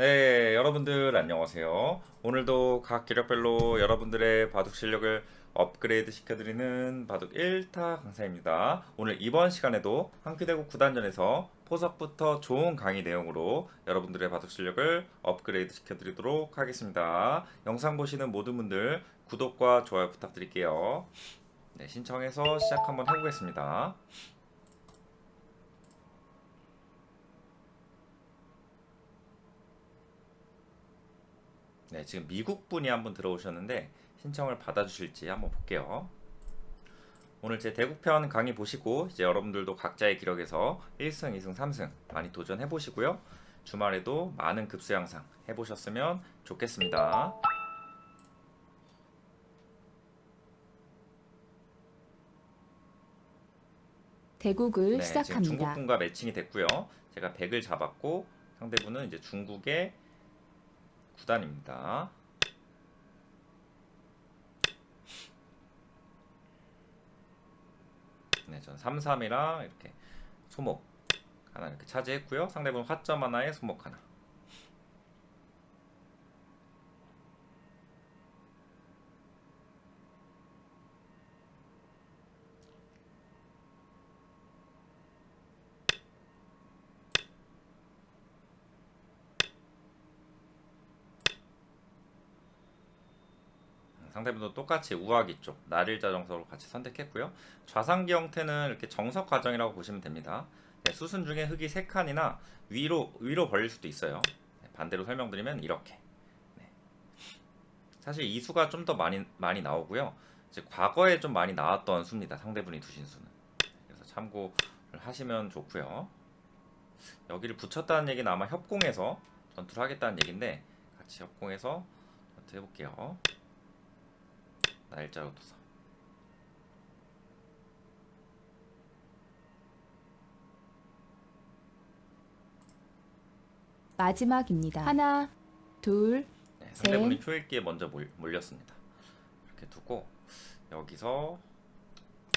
네, 여러분들 안녕하세요. 오늘도 각 기력별로 여러분들의 바둑 실력을 업그레이드 시켜드리는 바둑 1타 강사입니다. 오늘 이번 시간에도 한큐대국 구단전에서 포석부터 좋은 강의 내용으로 여러분들의 바둑 실력을 업그레이드 시켜드리도록 하겠습니다. 영상 보시는 모든 분들 구독과 좋아요 부탁드릴게요. 네, 신청해서 시작 한번 해보겠습니다. 네, 지금 미국 분이 한분 들어오셨는데 신청을 받아주실지 한번 볼게요. 오늘 제 대국편 강의 보시고 이제 여러분들도 각자의 기록에서 1승, 2승, 3승 많이 도전해 보시고요. 주말에도 많은 급수 양상 해보셨으면 좋겠습니다. 대국을 네, 지금 시작합니다. 중국분과 매칭이 됐고요. 제가 100을 잡았고 상대분은 이제 중국의 구단입니다. 네, 전 33이랑 이렇게 소목 하나 이렇게 차지했고요. 상대분 화점 하나에 소목 하나. 상대분도 똑같이 우하기 쪽 날일자 정석으로 같이 선택했고요. 좌상기 형태는 이렇게 정석 과정이라고 보시면 됩니다. 네, 수순 중에 흙이 3칸이나 위로 위로 벌릴 수도 있어요. 네, 반대로 설명드리면 이렇게. 네. 사실 이 수가 좀 더 많이 많이 나오고요. 이제 과거에 좀 많이 나왔던 수입니다. 상대분이 두신 수는. 그래서 참고를 하시면 좋고요. 여기를 붙였다는 얘기는 아마 협공해서 전투를 하겠다는 얘기인데 같이 협공해서 전투 해볼게요. 날짜로 둬서 마지막입니다. 하나, 둘, 네, 상대분이 셋. 표읽기에 먼저 몰, 몰렸습니다. 이렇게 두고 여기서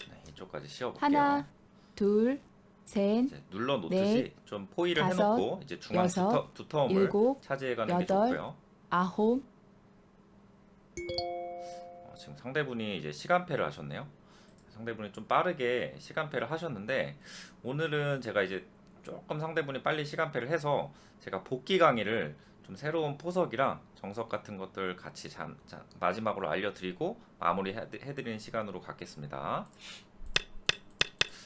네, 이쪽까지 씌워볼게요. 하나, 둘, 셋, 이제 눌러 놓듯이 좀 포위를 다섯, 해놓고 이제 중앙 여섯, 두터, 두터움을 일곱, 차지해가는 게 여덟, 좋고요. 아홉, 상대분이 이제 시간패를 하셨네요. 상대분이 좀 빠르게 시간패를 하셨는데 오늘은 제가 이제 조금 상대분이 빨리 시간패를 해서 제가 복귀 강의를 좀 새로운 포석이랑 정석 같은 것들 같이 잠, 잠- 마지막으로 알려드리고 마무리 해- 해드리는 시간으로 갖겠습니다.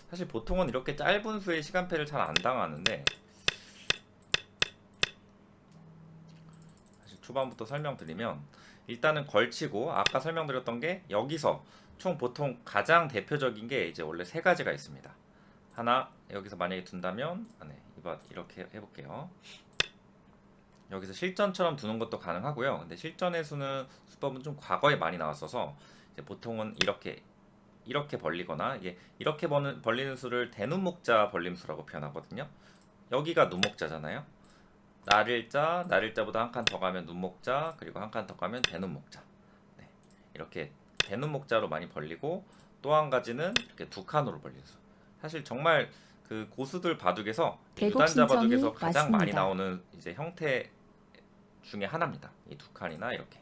사실 보통은 이렇게 짧은 수의 시간패를 잘 안 당하는데 사실 초반부터 설명드리면 일단은 걸치고 아까 설명드렸던 게 여기서 총 보통 가장 대표적인 게 이제 원래 세 가지가 있습니다. 하나 여기서 만약에 둔다면 아, 네, 이번 이렇게 해볼게요. 여기서 실전처럼 두는 것도 가능하고요. 근데 실전의 수는 수법은 좀 과거에 많이 나왔어서 보통은 이렇게 이렇게 벌리거나 이게 이렇게 버는, 벌리는 수를 대눈목자 벌림수라고 표현하거든요. 여기가 눈목자잖아요. 날일자, 날일자보다 한 칸 더 가면 눈목자, 그리고 한 칸 더 가면 대눈목자. 네, 이렇게 대눈목자로 많이 벌리고 또 한 가지는 이렇게 두 칸으로 벌리는 수. 사실 정말 그 고수들 바둑에서 유단자 바둑에서 가장 많이 왔습니다. 나오는 이제 형태 중에 하나입니다. 이 두 칸이나 이렇게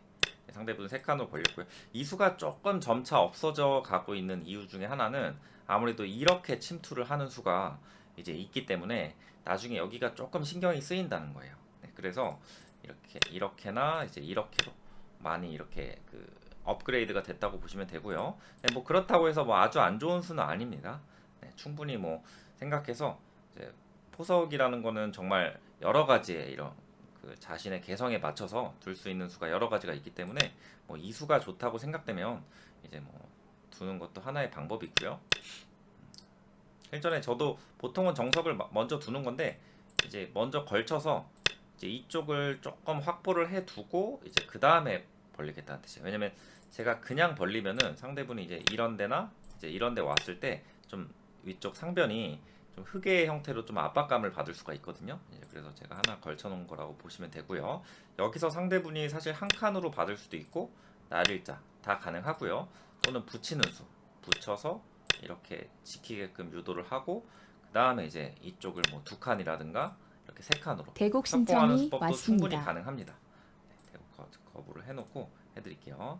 상대분 세 칸으로 벌렸고요. 이 수가 조금 점차 없어져 가고 있는 이유 중에 하나는 아무래도 이렇게 침투를 하는 수가 이제 있기 때문에 나중에 여기가 조금 신경이 쓰인다는 거예요. 네, 그래서 이렇게 이렇게나 이제 이렇게로 많이 이렇게 그 업그레이드가 됐다고 보시면 되고요. 네, 뭐 그렇다고 해서 뭐 아주 안 좋은 수는 아닙니다. 네, 충분히 뭐 생각해서 이제 포석이라는 거는 정말 여러 가지의 이런 그 자신의 개성에 맞춰서 둘 수 있는 수가 여러 가지가 있기 때문에 뭐 이 수가 좋다고 생각되면 이제 뭐 두는 것도 하나의 방법이고요. 일전에 저도 보통은 정석을 마- 먼저 두는 건데 이제 먼저 걸쳐서 이제 이쪽을 조금 확보를 해 두고 이제 그 다음에 벌리겠다는 뜻이에요. 왜냐면 제가 그냥 벌리면은 상대분이 이제 이런 데나 이제 이런 데 왔을 때 좀 위쪽 상변이 좀 흑의 형태로 좀 압박감을 받을 수가 있거든요. 이제 그래서 제가 하나 걸쳐 놓은 거라고 보시면 되고요. 여기서 상대분이 사실 한 칸으로 받을 수도 있고 날일자 다 가능하고요. 또는 붙이는 수 붙여서 이렇게 지키게끔 유도를 하고 그 다음에 이제 이쪽을 뭐 두 칸이라든가 이렇게 세 칸으로 대곡 협공하는 신청이 수법도 충분히 왔습니다. 가능합니다. 네, 대국 거- 거부를 해놓고 해드릴게요.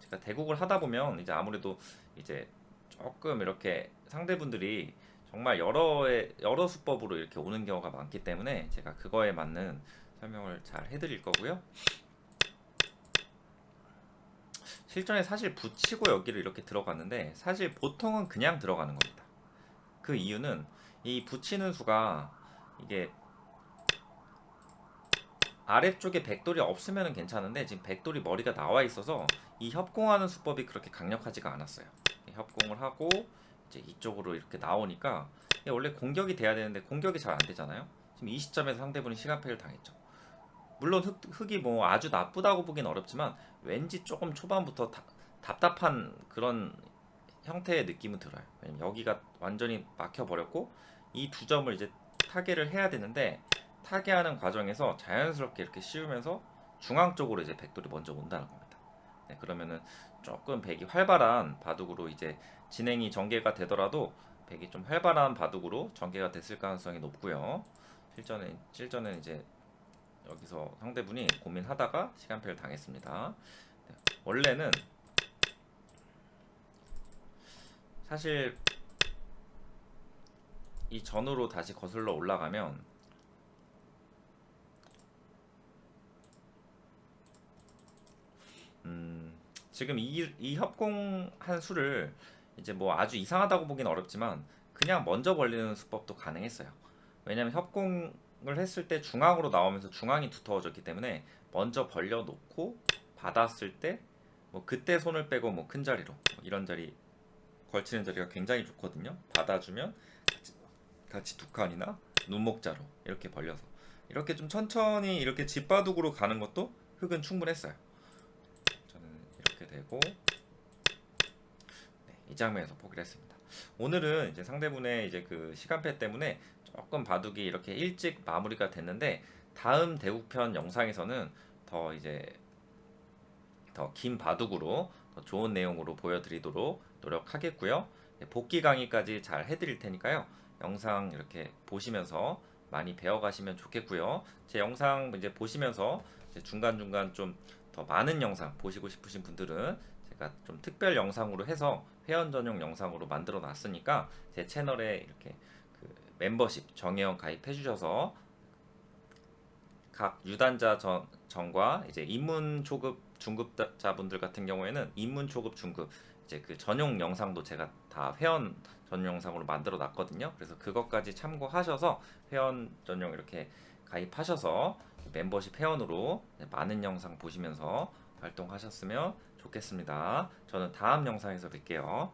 제가 대국을 하다 보면 이제 아무래도 이제 조금 이렇게 상대분들이 정말 여러의 여러 수법으로 이렇게 오는 경우가 많기 때문에 제가 그거에 맞는 설명을 잘 해드릴 거고요. 실전에 사실 붙이고 여기를 이렇게 들어갔는데 사실 보통은 그냥 들어가는 겁니다. 그 이유는 이 붙이는 수가 이게 아래쪽에 백돌이 없으면 괜찮은데 지금 백돌이 머리가 나와 있어서 이 협공하는 수법이 그렇게 강력하지가 않았어요. 협공을 하고 이제 이쪽으로 이렇게 나오니까 원래 공격이 돼야 되는데 공격이 잘 안 되잖아요. 지금 이 시점에서 상대분이 시간패를 당했죠. 물론 흑, 흑이 뭐 아주 나쁘다고 보긴 어렵지만 왠지 조금 초반부터 다- 답답한 그런 형태의 느낌은 들어요. 왜냐면 여기가 완전히 막혀 버렸고 이 두 점을 이제 타개를 해야 되는데 타개하는 과정에서 자연스럽게 이렇게 씌우면서 중앙 쪽으로 이제 백돌이 먼저 온다는 겁니다. 네, 그러면은 조금 백이 활발한 바둑으로 이제 진행이 전개가 되더라도 백이 좀 활발한 바둑으로 전개가 됐을 가능성이 높고요. 실전에 실전에 이제 여기서 상대분이 고민하다가 시간패를 당했습니다. 네, 원래는 사실 이 전으로 다시 거슬러 올라가면 음, 지금 이, 이 협공한 수를 이제 뭐 아주 이상하다고 보긴 어렵지만 그냥 먼저 벌리는 수법도 가능했어요. 왜냐면 협공 을 했을 때 중앙으로 나오면서 중앙이 두터워졌기 때문에 먼저 벌려 놓고 받았을 때 뭐 그때 손을 빼고 뭐 큰 자리로 뭐 이런 자리 걸치는 자리가 굉장히 좋거든요. 받아주면 같이, 같이 두 칸이나 눈목자로 이렇게 벌려서 이렇게 좀 천천히 이렇게 집바둑으로 가는 것도 흙은 충분했어요. 저는 이렇게 되고 네, 이 장면에서 포기를 했습니다. 오늘은 이제 상대분의 이제 그 시간패 때문에 조금 바둑이 이렇게 일찍 마무리가 됐는데 다음 대국편 영상에서는 더 이제 더 긴 바둑으로 더 좋은 내용으로 보여드리도록 노력하겠고요. 네, 복귀 강의까지 잘 해드릴 테니까요. 영상 이렇게 보시면서 많이 배워가시면 좋겠고요. 제 영상 이제 보시면서 이제 중간중간 좀 더 많은 영상 보시고 싶으신 분들은 제가 좀 특별 영상으로 해서 회원 전용 영상으로 만들어 놨으니까 제 채널에 이렇게 그 멤버십 정회원 가입해 주셔서 각 유단자 전, 전과 이제 입문 초급 중급자분들 같은 경우에는 입문 초급 중급 이제 그 전용 영상도 제가 다 회원 전용 영상으로 만들어 놨거든요. 그래서 그것까지 참고하셔서 회원 전용 이렇게 가입하셔서 멤버십 회원으로 많은 영상 보시면서 활동하셨으면 좋겠습니다. 저는 다음 영상에서 뵐게요.